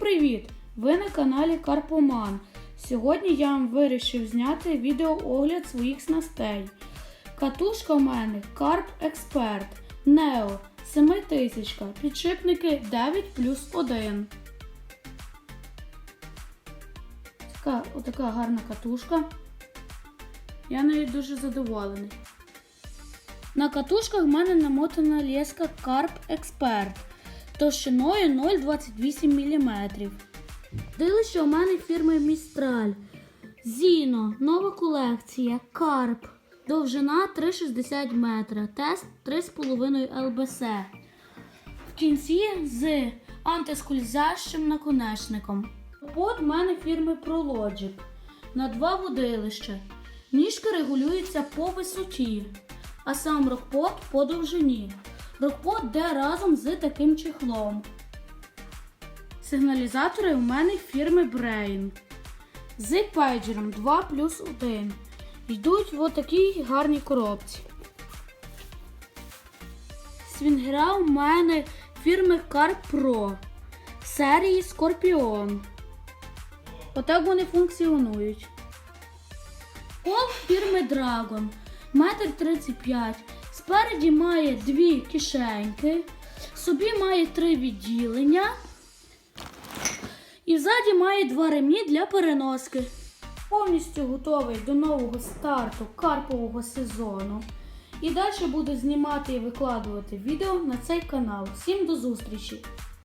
привіт! Ви на каналі Карпоман. Сьогодні я вам вирішив зняти відеоогляд своїх снастей. Катушка в мене Карп Експерт Нео 7000, підшипники 9 плюс 1. Така, отака гарна катушка. Я нею дуже задоволений. На катушках в мене намотана леска Карп Експерт товщиною 0,28 мм. Дилище у мене фірми Містраль. Зіно, нова колекція, Карп. Довжина 3,60 метра, тест 3,5 ЛБС. В кінці з антискользящим наконечником. Под мене фірми ProLogic на два водилища. Ніжка регулюється по висоті, а сам рокпот по довжині. Рокпот йде разом з таким чехлом. Сигналізатори у мене фірми Brain. З пейджером 2 плюс 1. Йдуть в отакій гарній коробці. Свінгера у мене фірми Car Pro серії Scorpion. Отак вони функціонують. Пол фірми Dragon. Метр 35. Спереді має дві кишеньки. Собі має три відділення. І ззаді має два ремні для переноски. Повністю готовий до нового старту карпового сезону. І далі буду знімати і викладувати відео на цей канал. Всім до зустрічі!